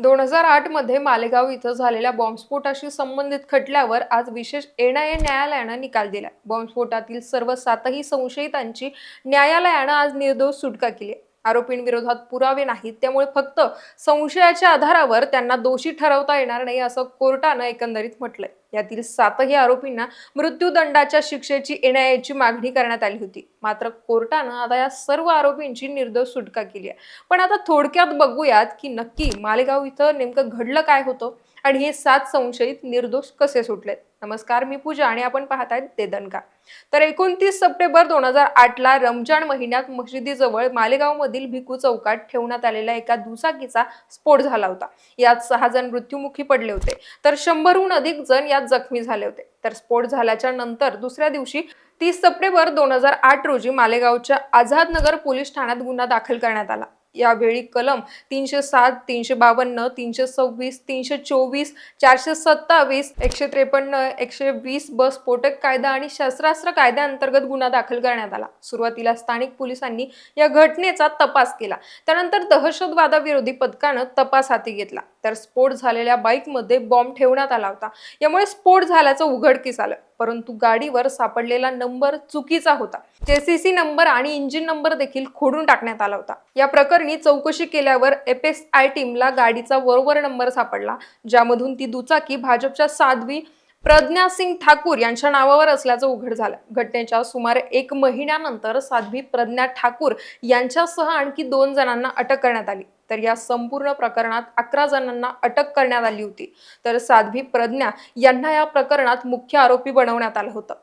दोन हजार आठमध्ये मालेगाव इथं झालेल्या बॉम्बस्फोटाशी संबंधित खटल्यावर आज विशेष एनआयए न्यायालयानं निकाल दिला बॉम्बस्फोटातील सर्व सातही संशयितांची न्यायालयानं आज निर्दोष सुटका केली आहे. आरोपींविरोधात पुरावे नाहीत त्यामुळे फक्त संशयाच्या आधारावर त्यांना दोषी ठरवता येणार नाही असं कोर्टानं एकंदरीत म्हटलंय यातील सातही आरोपींना मृत्यूदंडाच्या शिक्षेची एनआयएची मागणी करण्यात आली होती. मात्र कोर्टानं आता या सर्व आरोपींची निर्दोष सुटका केली आहे. पण आता थोडक्यात बघूयात की नक्की मालेगाव इथं नेमकं घडलं काय होतं आणि हे सात संशयित निर्दोष कसे सुटलेत? नमस्कार मी पूजा आणि आपण पाहत आहेत देदनका तर एकोणतीस सप्टेंबर दोन हजार आठला रमजान महिन्यात मशिदीजवळ मालेगावमधील भिकू चौकात ठेवण्यात आलेल्या एका दुचाकीचा स्फोट झाला होता. यात सहा जण मृत्युमुखी पडले होते. तर शंभरहून अधिक जण या यात जखमी झाले होते. तर स्फोट झाल्याच्यानंतर दुसऱ्या दिवशी तीस सप्टेंबर दोन हजार आठ रोजी मालेगावच्या आझादनगर पोलीस ठाण्यात गुन्हा दाखल करण्यात आला. यावेळी कलम तीनशे सात तीनशे बावन्न तीनशे सव्वीस तीनशे चोवीस चारशे सत्तावीस एकशे त्रेपन्न एकशे वीस ब स्फोटक कायदा आणि शस्त्रास्त्र कायद्याअंतर्गत गुन्हा दाखल करण्यात आला. सुरुवातीला स्थानिक पोलिसांनी या घटनेचा तपास केला. त्यानंतर दहशतवादाविरोधी पथकानं तपास हाती घेतला. तर स्फोट झालेल्या बाईकमध्ये बॉम्ब ठेवण्यात आला होता. यामुळे स्फोट झाल्याचं उघडकीस आलं. परंतु गाडीवर सापडलेला नंबर चुकीचा होता. जेसीसी नंबर आणि इंजिन नंबर देखील खोडून टाकण्यात आला होता. या प्रकरणी चौकशी केल्यावर एफ एस आय टीमला गाडीचा वरवर नंबर सापडला ज्यामधून ती दुचाकी भाजपच्या साध्वी प्रज्ञा सिंग ठाकूर यांच्या नावावर असल्याचं उघड झालं. घटनेच्या सुमारे एक महिन्यानंतर साध्वी प्रज्ञा ठाकूर यांच्यासह आणखी दोन जणांना अटक करण्यात आली. तर या संपूर्ण प्रकरणात अकरा जणांना अटक करण्यात आली होती. तर साध्वी प्रज्ञा यांना या प्रकरणात मुख्य आरोपी बनवण्यात आलं होतं.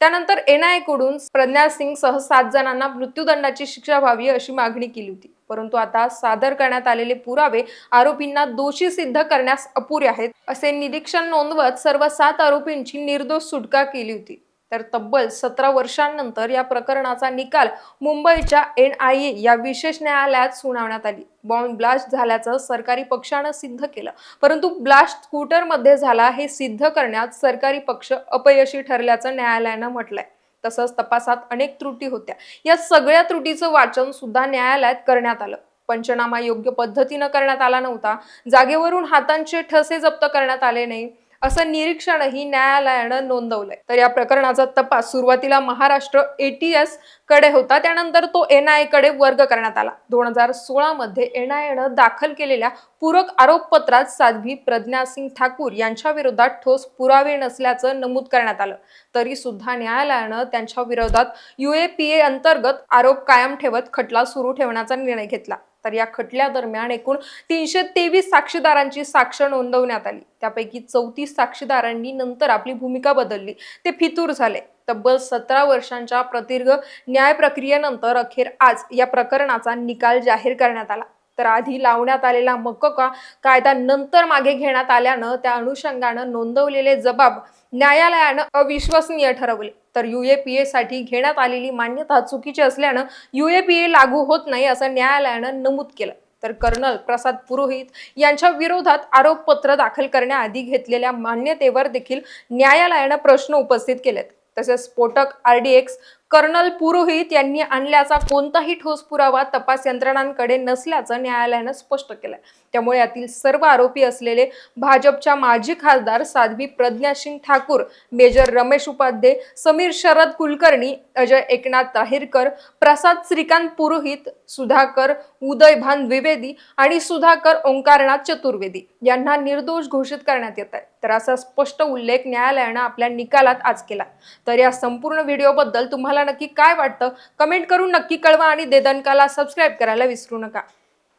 त्यानंतर एनआयकडून प्रज्ञा सिंग सह सात जणांना मृत्यूदंडाची शिक्षा व्हावी अशी मागणी केली होती. परंतु आता सादर करण्यात आलेले पुरावे आरोपींना दोषी सिद्ध करण्यास अपुरे आहेत असे निरीक्षण नोंदवत सर्व सात आरोपींची निर्दोष सुटका केली होती. तर तब्बल सतरा वर्षांनंतर या प्रकरणाचा निकाल मुंबईच्या एन आय ए या विशेष न्यायालयात सुनावण्यात आली. बॉम्ब ब्लास्ट झाल्याचं सरकारी पक्षानं सिद्ध केलं. परंतु ब्लास्ट स्कूटरमध्ये झाला हे सिद्ध करण्यात सरकारी पक्ष अपयशी ठरल्याचं न्यायालयानं म्हटलंय. तसंच तपासात अनेक त्रुटी होत्या. या सगळ्या त्रुटीचं वाचन सुद्धा न्यायालयात करण्यात आलं. पंचनामा योग्य पद्धतीनं करण्यात आला नव्हता. जागेवरून हातांचे ठसे जप्त करण्यात आले नाही. असं निरीक्षणही न्यायालयानं नोंदवलंय. तर या प्रकरणाचा तपास सुरुवातीला महाराष्ट्र एटीएसकडे होता त्यानंतर तो एनकडे वर्ग करण्यात आला. दोन हजार सोळा मध्ये एन दाखल केलेल्या पूरक आरोपपत्रात साध्वी प्रज्ञा सिंग ठाकूर यांच्या विरोधात ठोस पुरावे नसल्याचं नमूद करण्यात आलं. तरी सुद्धा न्यायालयानं त्यांच्या विरोधात युएपीए अंतर्गत आरोप कायम ठेवत खटला सुरू ठेवण्याचा निर्णय घेतला. तर या खटल्यादरम्यान एकूण तीनशे तेवीस साक्षीदारांची साक्ष नोंदवण्यात आली. त्यापैकी चौतीस साक्षीदारांनी नंतर आपली भूमिका बदलली. ते फितूर झाले. तब्बल सतरा वर्षांच्या प्रदीर्घ न्याय प्रक्रियेनंतर अखेर आज या प्रकरणाचा निकाल जाहीर करण्यात आला. तर आधी लावण्यात आलेला मकोका कायदा नंतर मागे घेण्यात आल्यानं त्या अनुषंगानं नोंदवलेले जबाब न्यायालयानं अविश्वसनीय ठरवले. तर युएपीए साठी घेण्यात आलेली मान्यता चुकीची असल्यानं युएपीए लागू होत नाही असं न्यायालयानं नमूद केलं. तर कर्नल प्रसाद पुरोहित यांच्या विरोधात आरोपपत्र दाखल करण्याआधी घेतलेल्या मान्यतेवर देखील न्यायालयानं प्रश्न उपस्थित केलेत. तसेच स्फोटक आरडीएक्स कर्नल पुरोहित यांनी आणल्याचा कोणताही ठोस पुरावा तपास यंत्रणांकडे नसल्याचं न्यायालयानं स्पष्ट केलंय. त्यामुळे यातील सर्व आरोपी असलेले भाजपच्या माजी खासदार साध्वी प्रज्ञा सिंग ठाकूर मेजर रमेश उपाध्ये समीर शरद कुलकर्णी अजय एकनाथ ताहिरकर प्रसाद श्रीकांत पुरोहित सुधाकर उदयभान द्विवेदी आणि सुधाकर ओंकारनाथ चतुर्वेदी यांना निर्दोष घोषित करण्यात येत आहे. तर असा स्पष्ट उल्लेख न्यायालयानं आपल्या निकालात आज केला. तर या संपूर्ण व्हिडिओबद्दल तुम्हाला तुम्हाला नक्की काय वाटतं? कमेंट करून नक्की कळवा आणि देदनकाला सबस्क्राईब करायला विसरू नका.